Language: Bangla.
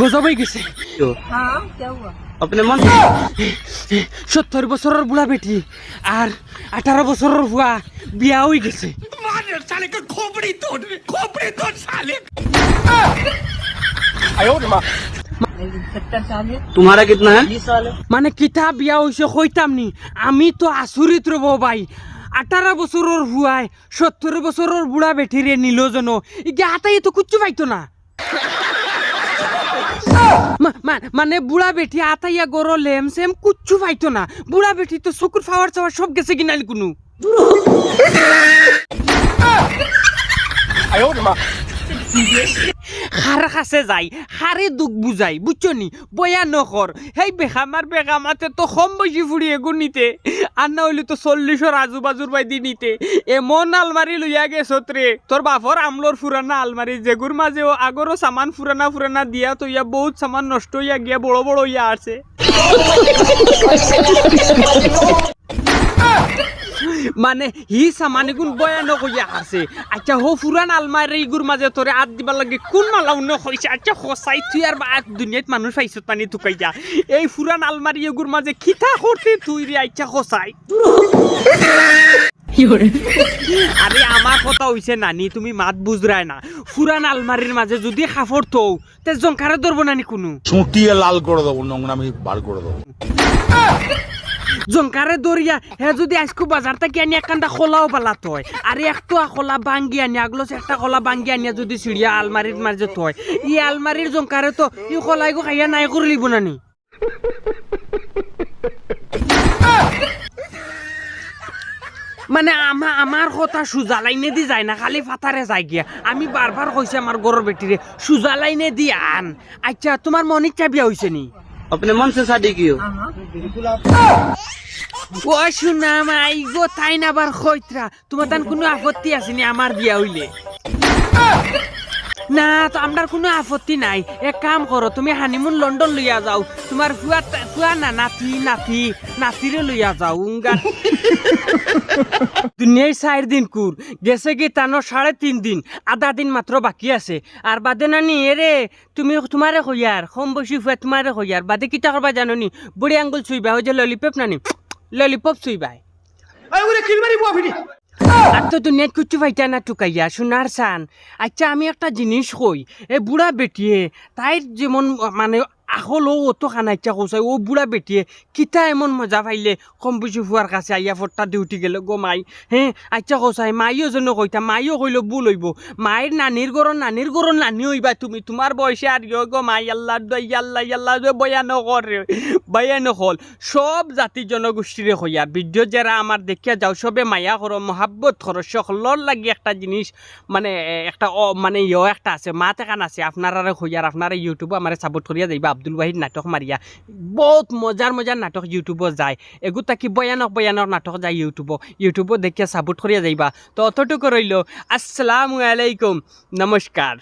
গজবই গেছে। হ্যাঁ, আপনি মন সত্তর বছরের বুড়া বেটি আর বিয়া হয়ে গেছে। তোমারা মানে কিতা বিয়া হয়েছে কইতাম নি আমি তো আচরিত রব ভাই আঠারো বছরের হুয়ায় সত্তর বছরের বুড়া বেটিরে নিল যেন ইগে হাতাই তো কিচ্ছু পাইতো না। মানে বুড়া বেটি, আতাইয়া গরো, লেম সেম, কুচ্ছু পাইতো না। বুড়া বেটি তো শুকুর ফাওয়ার চাওয়ার সব গেছে কিনা কোনো খার খাসে যাই খারে দুখ বুঝাই বুঝছ নি? বয়া নকর সেই বেখামার বেখামাতে তো কম বেশি ফুড়ি এগো নিতে। আর না হইলে তো চল্লিশর আজু বাজুর বাইদি নিতে। এমন আলমারি লইয়া গেছত রে তোর বাপর আমলোর ফুরানা আলমারি যেগুর মাঝেও আগরও সামান ফুরানা ফুরানা দিয়া, তো ইয়া বহুত সামান নষ্ট হইয়া গিয়া, বড় বড় হইয়া আছে। মানে হি সামানি গুণ বয়ান কইয়া আছে। আচ্ছা হো ফুরান আলমারি গুর মাঝে তোরে আদ দিবা লাগে কোন মালা উন্ন কইছে আচ্ছা হসাই তুই আর বা দুনিয়াত মানুষ পাইছত পানি তুকাইয়া এই ফুরান আলমারি গুর মাঝে খিতা করতে তুই রে আচ্ছা হসাই আরে আমার কথা হইছে নানি তুমি মাত বুঝরাই না। ফুরান আলমারির মাঝে যদি কাপড় থৌ তে জঙ্কারে ধরবো নানি কোনো। চুটিয়ে লাল করে দেবো নোংরামি বার করে দেবো। জঙ্কারে দরিয়া হে যদি আজকু বাজার থেকে আনি একান্টা খোলাও পালাত হয় আর একটু খোলা বাঙ্গি আনি, আগলো একটা খোলা বাঙ্গি আনিয়া যদি চিড়িয়া আলমারির মাঝে থয় ই আলমারির জঙ্কারে তো, ই খোলাই গো খাইয়া নাই করে লিব নানি। মানে আমা আমার কথা সুজা লাইনে দি যায় না, খালি ফাতারে যায় গিয়া। আমি বারবার কইছি আমার গরর বেটিরে সুজা লাইনে দি আন। আচ্ছা তোমার মন ইচ্ছা বিয়া হইছে নি? अपने मन से शादी की हो हाँ ও শুনাম আই গো তাই না আবার খৈত্রা তোমার তান কোনো আপত্তি আছে নি আমার বিয়া হইলে না, তো আমার কোনো আপত্তি নাই। এক কাম করো, তুমি হানিমুন লন্ডন লইয়া যাও। তোমার ফুয়া ফুয়া না, নাতি নাতি, নাতিরে লইয়া যাও উঙ্গা দুনিয়ায় চার দিন কুর। গেছে কি তানো সাড়ে তিন দিন। আধা দিন মাত্র বাকি আছে। আর বাদে নানি, এরে, তুমি তোমারে কইয়ার কম বসি ফুয়া তোমারে কইয়ার বাদে কিতা করবা জানো নি? বুড়ি আঙ্গুল ছুইবা, ওই যে ললিপপ নানি, ললিপপ ছুইবাই। তো দুনিয়াত কুচু পাইতা না টুকাইয়া, সোনার সান আচ্ছা আমি একটা জিনিস কই, এ বুড়া বেটিয়ে, তাইর যেমন মানে আখলো অতো খানা ইচ্ছা কৌসাই ও বুড়া বেটিয়ে কিতা এমন মজা পাইলে কম বেশি ফুয়ার কাছে আইয়া ফট্টা ডিউটি গেলে, গো মাই। হ্যাঁ আচ্ছা কৌসাই মাইও যেন কইতা মাইও কইলো ভুল হইব মায়ের নানির গরর নানির গরর নানি হইবা তুমি তোমার বয়সে আর ইয় গো মাই, আল্লাহ ইয়াল্লা ইয়াল্লা বয়া নকর রে বয়া নকল। সব জাতি জনগোষ্ঠীরে হইয়া ভিডিও যারা আমার দেখিয়া যাও সবে মায়া করো মহাব্বত করো সকলর লাগি একটা জিনিস মানে একটা মানে ইয় একটা আছে, মাত এখান আছে আপনারা হইয়ার আপনারা ইউটিউবে আমার সাপোর্ট করিয়া যাইবা। আব্দুল ওয়াহিদ নাটক মারিয়া বহুত মজার মজার নাটক ইউটিউবত যায়। এগু তাকি বয়ানক বয়ানক নাটক যায় ইউটিউব ইউটিউবত দেখিয়া সাপোর্ট করিয়া যাইবা। তো অতটুকু রইল আসসালামু আলাইকুম। নমস্কার